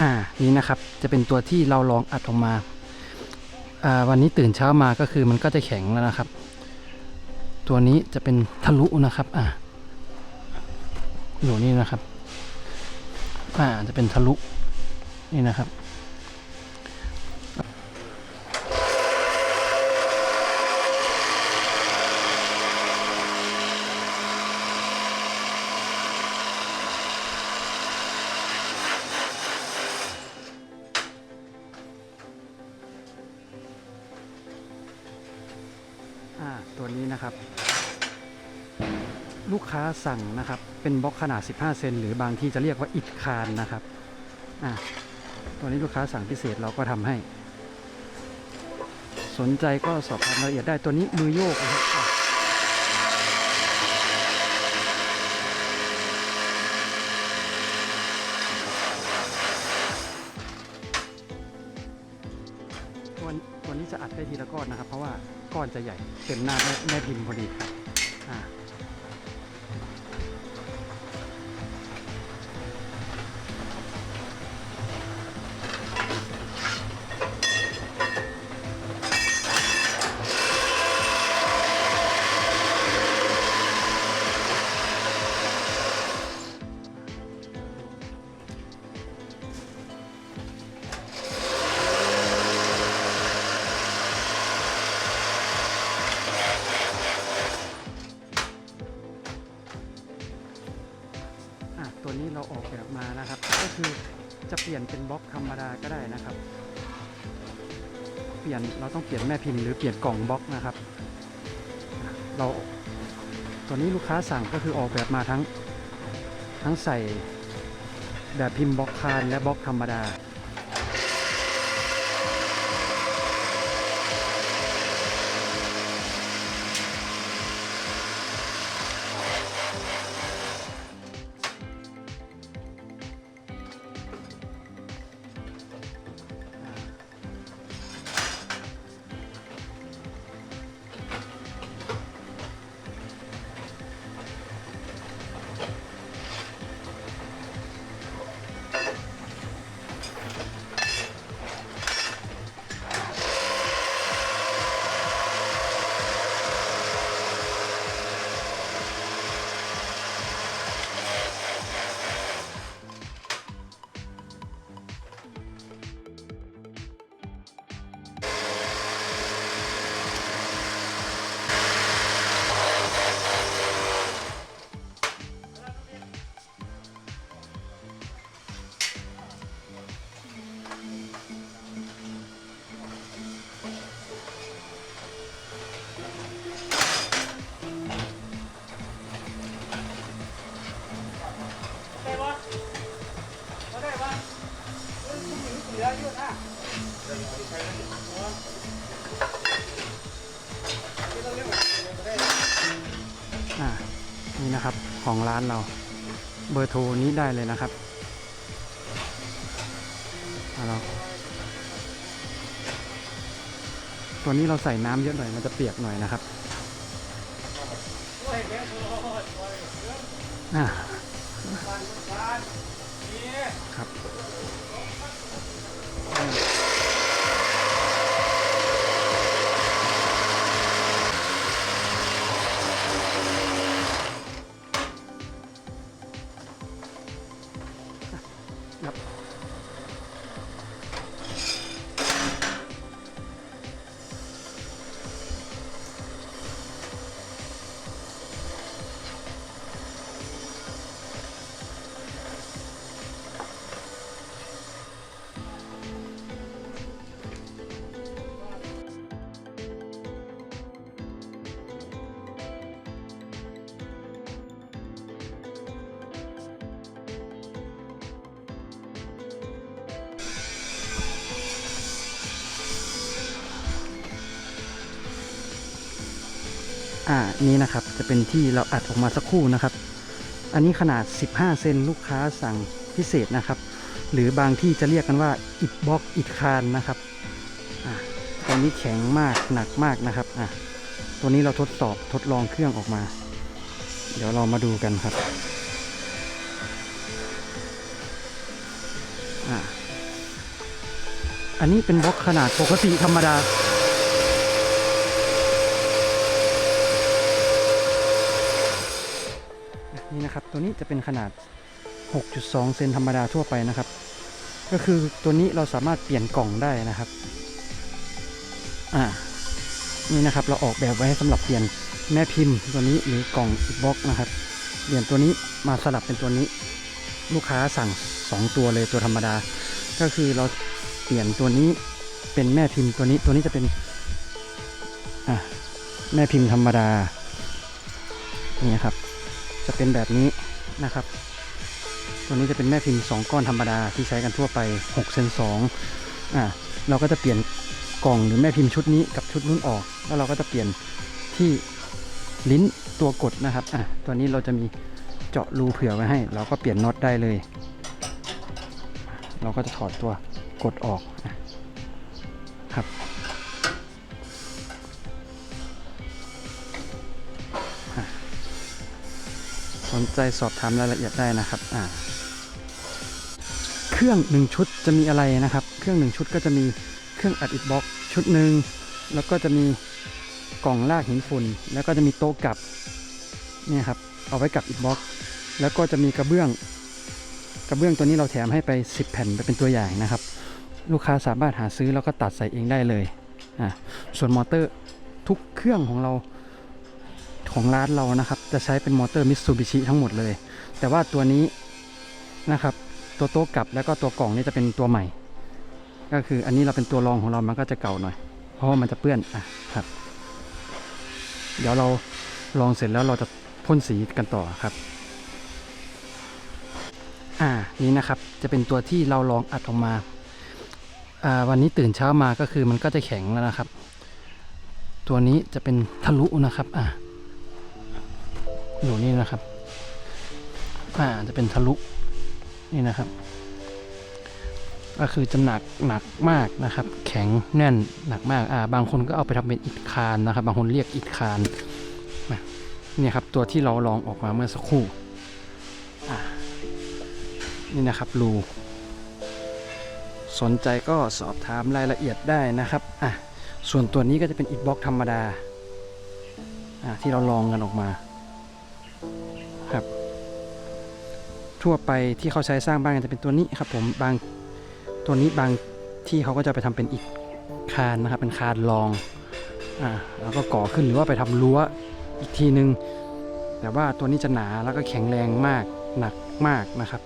อ่านี่นะครับจะเป็นตัวที่เราลองอัดออกมาอ่าวันนี้ตื่นเช้ามาก็คือมันก็จะแข็งแล้วนะครับ ตัวนี้จะเป็นทะลุนะครับอ่าอยู่นี่นะครับอ่าจะเป็นทะลุนี่นะครับ ตัวนี้นะครับ ลูกค้าสั่งนะครับ เป็นบล็อกขนาด 15 เซนหรือบางที่จะเรียกว่าอิฐคานนะครับอ่าตัวนี้ลูกค้าสั่งพิเศษเราก็ทำให้ สนใจก็สอบถามรายละเอียดได้ตัวนี้มือโยกนะครับตัวนี้จะอัดได้ทีละก้อนนะครับ เพราะว่า ก้อนจะใหญ่เต็มหน้าแม่แม่พิมพ์พอดีครับ รมดาก็ได้นะครับ เปลี่ยนเราต้องเปลี่ยนแม่พิมพ์หรือเปลี่ยนกล่องบล็อกนะครับ เราตัวนี้ลูกค้าสั่งก็คือออกแบบมาทั้งทั้งใส่แบบพิมพ์บล็อกคานและบล็อกธรรมดา นะครับ ของร้านเรา เบอร์โทรนี้ได้เลยนะครับเราตัวนี้เราใส่น้ำเยอะหน่อยมันจะเปียกหน่อยนะครับอ่าบ้านนี่ครับครับ อ่านี่นะครับจะเป็นที่เราอัดออกมาสักครู่นะครับ อันนี้ขนาด 15 เซนลูกค้าสั่งพิเศษนะครับ หรือบางที่จะเรียกกันว่าอิดบล็อกอิดคานนะครับอ่าตัวนี้แข็งมากหนักมากนะครับอ่าตัวนี้เราทดสอบทดลองเครื่องออกมา เดี๋ยวเรามาดูกันครับอ่าอันนี้เป็นบล็อกขนาดปกติธรรมดา นี่นะครับ ตัวนี้จะเป็นขนาด 6.2 เซนธรรมดาทั่วไปนะครับ ก็คือตัวนี้เราสามารถเปลี่ยนกล่องได้นะครับ อ่า นี่นะครับเราออกแบบไว้ให้สำหรับเปลี่ยนแม่พิมพ์ตัวนี้หรือกล่องอีกบล็อกนะครับเปลี่ยนตัวนี้มาสลับเป็นตัวนี้ ลูกค้าสั่ง 2 ตัวเลยตัวธรรมดา ก็คือเราเปลี่ยนตัวนี้เป็นแม่พิมพ์ตัวนี้ตัวนี้จะเป็นอะแม่พิมพ์ธรรมดานี่ครับ จะเป็นแบบนี้นะครับ ตัวนี้จะเป็นแม่พิมพ์ 2 ก้อนธรรมดาที่ใช้กันทั่วไป6เซน2อะเราก็จะเปลี่ยนกล่องหรือแม่พิมพ์ชุดนี้กับชุดนู้นออก แล้วเราก็จะเปลี่ยนที่ลิ้นตัวกดนะครับอะตัวนี้เราจะมีเจาะรูเผื่อไว้ให้ เราก็เปลี่ยนน็อตได้เลย เราก็จะถอดตัวกดออกครับ สนใจสอบถามรายละเอียดได้นะครับอ่าเครื่องหนึ่งชุดจะมีอะไรนะครับ เครื่องหนึ่งชุดก็จะมีเครื่องอัดอิฐบล็อกชุดหนึ่งแล้วก็จะมีกล่องลากหินฝุ่น แล้วก็จะมีโต๊ะกลับเนี่ยครับเอาไว้กับอิฐบล็อกแล้วก็จะมีกระเบื้อง กระเบื้องตัวนี้เราแถมให้ไป 10 แผ่นไปเป็นตัวอย่างนะครับ ลูกค้าสามารถหาซื้อแล้วก็ตัดใส่เองได้เลยอ่าส่วนมอเตอร์ทุกเครื่องของเรา ของร้านเรานะครับ จะใช้เป็นมอเตอร์มิตซูบิชิทั้งหมดเลย แต่ว่าตัวนี้นะครับ ตัวโต๊ะกลับแล้วก็ตัวกล่องนี่จะเป็นตัวใหม่ ก็คืออันนี้เราเป็นตัวรองของเรามันก็จะเก่าหน่อย เพราะว่ามันจะเปื้อนอะครับ เดี๋ยวเราลองเสร็จแล้วเราจะพ่นสีกันต่อครับ อ่านี่นะครับจะเป็นตัวที่เราลองอัดออกมาอ่าวันนี้ตื่นเช้ามาก็คือมันก็จะแข็งแล้วนะครับ ตัวนี้จะเป็นทะลุนะครับ อ่า อยู่นี่นะครับอ่าจะเป็นทะลุนี่นะครับ ก็คือจะหนักหนักมากนะครับ แข็งแน่นหนักมากอ่าบางคนก็เอาไปทำเป็นอิฐคานนะครับ บางคนเรียกอิฐคานนะนี่ครับตัวที่เราลองออกมาเมื่อสักครู่อ่านี่นะครับรูสนใจก็สอบถามรายละเอียดได้นะครับอะส่วนตัวนี้ก็จะเป็นอิฐบล็อกธรรมดาอ่าที่เราลองกันออกมา ทั่วไปที่เขาใช้สร้างบ้านจะเป็นตัวนี้ครับผมบางตัวนี้บางที่เขาก็จะไปทำเป็นอีกคานนะครับเป็นคานรองอ่าแล้วก็ก่อขึ้นหรือว่าไปทำรั้วอีกทีนึง แต่ว่าตัวนี้จะหนาแล้วก็แข็งแรงมากหนักมากนะครับ